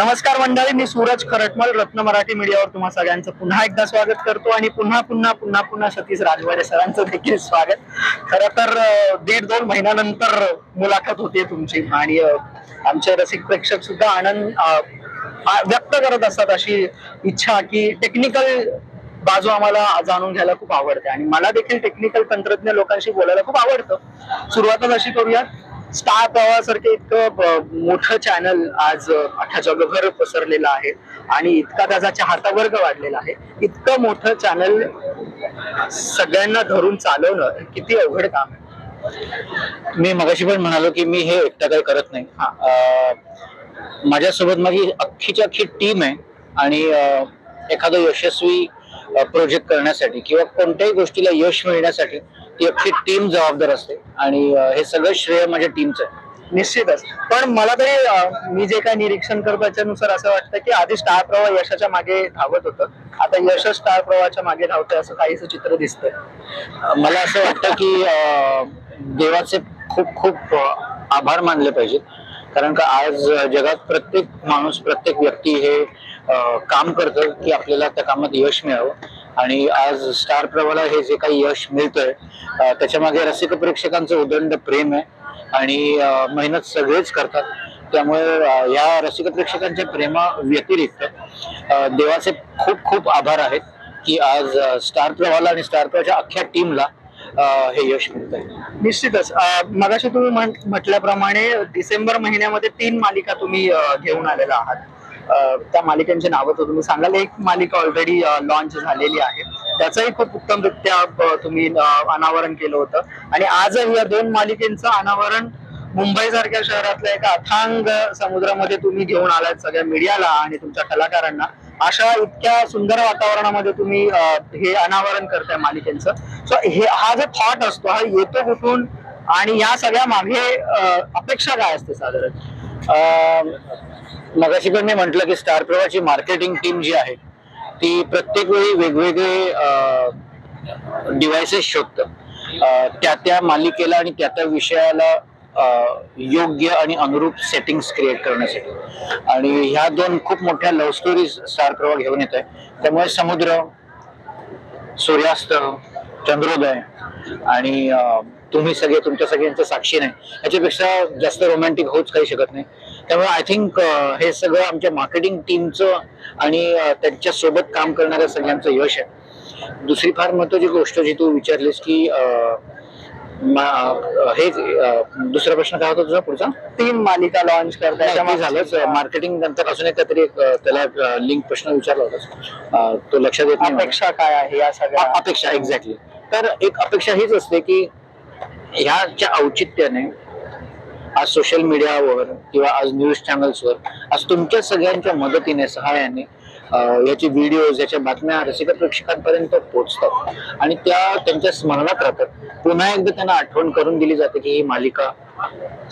नमस्कार मंडळी मी सूरज खरटमल रत्न मराठी मीडियावर तुम्हा सगळ्यांचं पुन्हा एकदा स्वागत करतो आणि पुन्हा पुन्हा पुन्हा पुन्हा सतीश राजवाडे सरांचं देखील स्वागत. खर तर दीड दोन महिन्यानंतर मुलाखत होते तुमची आणि आमचे रसिक प्रेक्षक सुद्धा आनंद व्यक्त करत असतात अशी इच्छा की टेक्निकल बाजू आम्हाला जाणून घ्यायला खूप आवडते. आणि मला देखील टेक्निकल तंत्रज्ञ लोकांशी बोलायला खूप आवडतं. सुरुवातच अशी करूयात. स्टार प्रवाहासारखे इतकं मोठं चॅनल आज अख्ख्या जगभर पसरलेलं आहे. आणि इतका त्याचा चाहता वर्ग वाढलेला आहे. इतकं मोठं चॅनल सगळ्यांना धरून चालवणं किती अवघड काम आहे. मी मगाशी पण म्हणालो की मी हे एकटा काही करत नाही. माझ्यासोबत माझी अख्खीची अख्खी टीम आहे आणि एखादं यशस्वी प्रोजेक्ट करण्यासाठी किंवा कोणत्याही गोष्टीला यश मिळण्यासाठी ती अख्खी टीम जबाबदार असते आणि हे सगळं श्रेय माझ्या टीमचं आहे. निश्चितच. पण मला तरी अ, मी जे काही निरीक्षण करतो त्याच्यानुसार असं वाटतं की आधी स्टार प्रवाह यशाच्या मागे धावत होतं. आता यश स्टार प्रवाहाच्या मागे धावतंय असं काहीच चित्र दिसतंय. अं, मला असं वाटतं की अं, देवाचे खूप खूप अं, आभार मानले पाहिजेत. कारण का आज जगात प्रत्येक माणूस प्रत्येक व्यक्ती हे अं, काम करतं की आपल्याला त्या कामात यश मिळावं. आणि आज स्टार प्रवाला हे जे काही यश मिळतंय अं, त्याच्यामागे रसिक प्रेक्षकांचं उदंड प्रेम आहे आणि मेहनत सगळेच करतात. त्यामुळे या रसिक प्रेक्षकांच्या प्रेमा व्यतिरिक्त देवाचे खूप खूप आभार आहेत की आज स्टार प्रवाला आणि स्टार प्रवाहाच्या अख्ख्या टीमला हे यश मिळत आहे निश्चितच मगाशी तुम्ही म्हण- म्हटल्याप्रमाणे डिसेंबर महिन्यामध्ये तीन मालिका तुम्ही घेऊन आलेला आहात. त्या मालिकांची नावं तर तुम्ही सांगाल. एक मालिका ऑलरेडी लॉन्च झालेली आहे. त्याचंही खूप उत्तमरित्या तुम्ही अनावरण केलं होतं. आणि आजही या दोन मालिकेंचं अनावरण मुंबई सारख्या शहरातल्या एका अथांग समुद्रामध्ये तुम्ही घेऊन आलात सगळ्या मीडियाला आणि तुमच्या कलाकारांना. अशा इतक्या सुंदर वातावरणामध्ये तुम्ही हे अनावरण करताय मालिकेचं. सो हे हा जो थॉट असतो हा येतो कुठून? आणि या सगळ्या मागे अपेक्षा काय असते साधारण? मगाशी पण मी म्हटलं की स्टार प्रवाहाची मार्केटिंग टीम जी आहे ती प्रत्येक वेळी वेगवेगळे डिव्हायसेस शोधतं. त्या त्या मालिकेला आणि त्या त्या विषयाला योग्य आणि अनुरूप सेटिंग्स क्रिएट करण्यासाठी. आणि ह्या दोन खूप मोठ्या लव्ह स्टोरीज स्टार प्रवाह घेऊन येत आहे त्यामुळे समुद्र सूर्यास्त चंद्रोदय आणि तुम्ही सगळे तुमच्या सगळ्यांचं साक्षी नाही. याच्यापेक्षा जास्त रोमॅन्टिक होऊच काही शकत नाही. त्यामुळे आय थिंक हे सगळं आमच्या मार्केटिंग टीमचं आणि अं, त्यांच्यासोबत काम करणाऱ्या सगळ्यांचं यश आहे. दुसरी फार महत्वाची गोष्ट जी तू विचारलीस की हे दुसरा प्रश्न काय होता तुझा पुढचा? तीन मालिका लॉन्च करताय नाही, ते झालंच. मार्केटिंग नंतर अजून एक अं, त्याला लिंक प्रश्न विचारला होता तो लक्षात येत. अपेक्षा काय आहे या सगळ्या? अपेक्षा एक्झॅक्टली तर एक अपेक्षा हीच असते की ह्याच्या औचित्याने आज सोशल मीडियावर किंवा आज न्यूज चॅनल्सवर आज तुमच्या सगळ्यांच्या मदतीने सहाय्याने याचे व्हिडिओज याच्या बातम्या रसिक प्रेक्षकांपर्यंत पोहोचतात. आणि त्या त्यांच्या स्मरणात राहतात. पुन्हा एकदा त्यांना आठवण करून दिली जाते की ही मालिका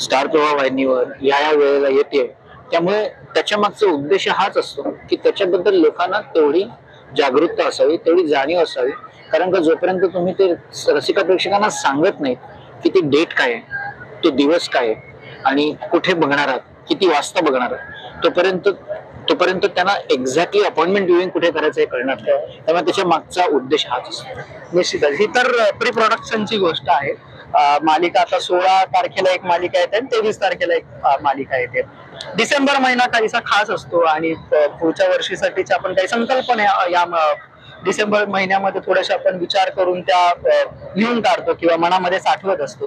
स्टार प्रवाह वाहिनीवर या या वेळेला येते त्यामुळे त्याच्या मागचा उद्देश हाच असतो की त्याच्याबद्दल लोकांना तेवढी जागरूकता असावी तेवढी जाणीव असावी. कारण का जोपर्यंत तुम्ही ते रसिका प्रेक्षकांना सांगत नाहीत की ती डेट काय आहे तो दिवस काय आहे आणि कुठे बघणार आहात? किती वाजता बघणार आहात? तोपर्यंत तोपर्यंत त्यांना एक्झॅक्टली अपॉइंटमेंट व्ह्यूइंग कुठे करायचं हे कळणार नाही. त्यामुळे त्याच्या मागचा उद्देश हाच असतो. निश्चितच. ही तर प्री प्रोडक्शनची गोष्ट आहे. मालिका आता सोळा तारखेला एक मालिका येते आणि तेवीस तारखेला एक मालिका येते. डिसेंबर महिना काहीसा खास असतो आणि पुढच्या वर्षीसाठीच्या आपण काही संकल्पना या- डिसेंबर महिन्यामध्ये थोडेसे आपण विचार करून त्या लिहून काढतो किंवा मनामध्ये साठवत असतो.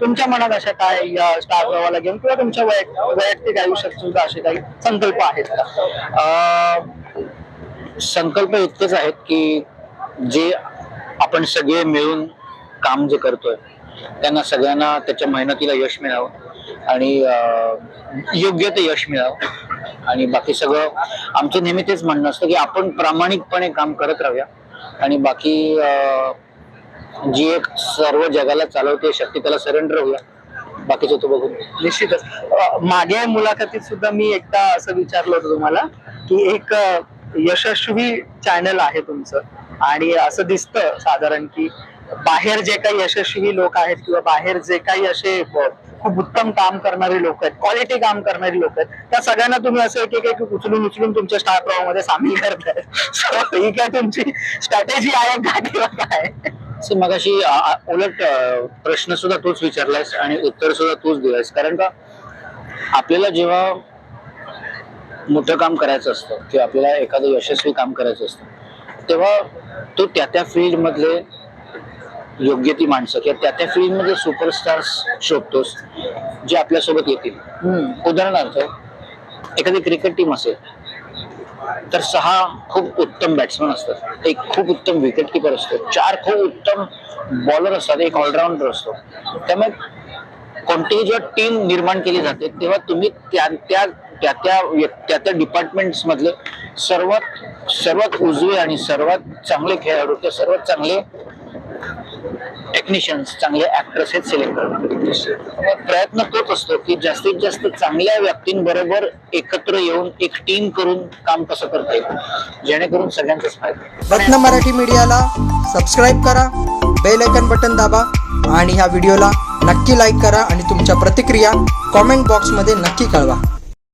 तुमच्या मनात अशा काय या स्टार प्रवाहाला घेऊन किंवा तुमच्या वैयक्तिक आयुष्यात सुद्धा असे काही संकल्प आहेत का? अं, संकल्प इतकेच आहेत की जे आपण सगळे मिळून काम जे करतोय त्यांना सगळ्यांना त्याच्या मेहनतीला यश मिळावं आणि अं, योग्य ते यश मिळावं. आणि बाकी सगळं आमचं नेहमी तेच म्हणणं असतं की आपण प्रामाणिकपणे काम करत राहूया. आणि बाकी जी एक सर्व जगाला चालवते शक्ती त्याला सरेंडर होऊया. बाकीचं तो बघून. निश्चितच. मागे मुलाखतीत सुद्धा मी एकदा असं विचारलं होतं तुम्हाला की एक यशस्वी चॅनल आहे तुमचं. आणि असं दिसतं साधारण की बाहेर जे काही यशस्वी लोक आहेत किंवा बाहेर जे काही असे खूप उत्तम काम करणारी लोक आहेत क्वालिटी काम करणारी लोक आहेत. त्या सगळ्यांना तुम्ही असं एक एक उचलून उचलून तुमच्या स्टार प्रवाहमध्ये सामील करताय. ही काय तुमची स्ट्रॅटेजी आहे का किंवा काय? मगाशी आ- उलट प्रश्न सुद्धा तोच विचारलायस आणि उत्तर सुद्धा तोच दिलायस. कारण का आपल्याला जेव्हा मोठं काम करायचं असतं किंवा आपल्याला एखादं यशस्वी काम करायचं असतं तेव्हा तो त्या त्या फील्ड मधले योग्य ती माणसं. किंवा त्या त्या फील्डमध्ये सुपरस्टार्स शोधतोस जे आपल्यासोबत येतील. उदाहरणार्थ एखादी क्रिकेट टीम असेल तर सहा खूप उत्तम बॅट्समन असतात. एक खूप उत्तम विकेट किपर असतो. चार खूप उत्तम बॉलर असतात. एक ऑलराऊंडर असतो. त्यामुळे कोणतीही जेव्हा टीम निर्माण केली जाते तेव्हा तुम्ही त्या त्या त्या त्या त्या त्या डिपार्टमेंट्स मधले सर्वात सर्वात उजवे आणि सर्वात चांगले खेळाडू किंवा सर्वात चांगले टेक्निशियन्स चांगले ऍक्टर्स हेच सिलेक्ट करतात प्रयत्न तोच असतो की जास्तीत जास्त चांगल्या व्यक्तींबरोबर एकत्र येऊन एक टीम करून काम कसं करता येईल? जेणेकरून सगळ्यांचाच फायदा रत्न मराठी मीडियाला सबस्क्राईब करा बेल आयकन बटन दाबा आणि ह्या व्हिडिओला नक्की लाईक करा आणि तुमच्या प्रतिक्रिया कॉमेंट बॉक्समध्ये नक्की कळवा.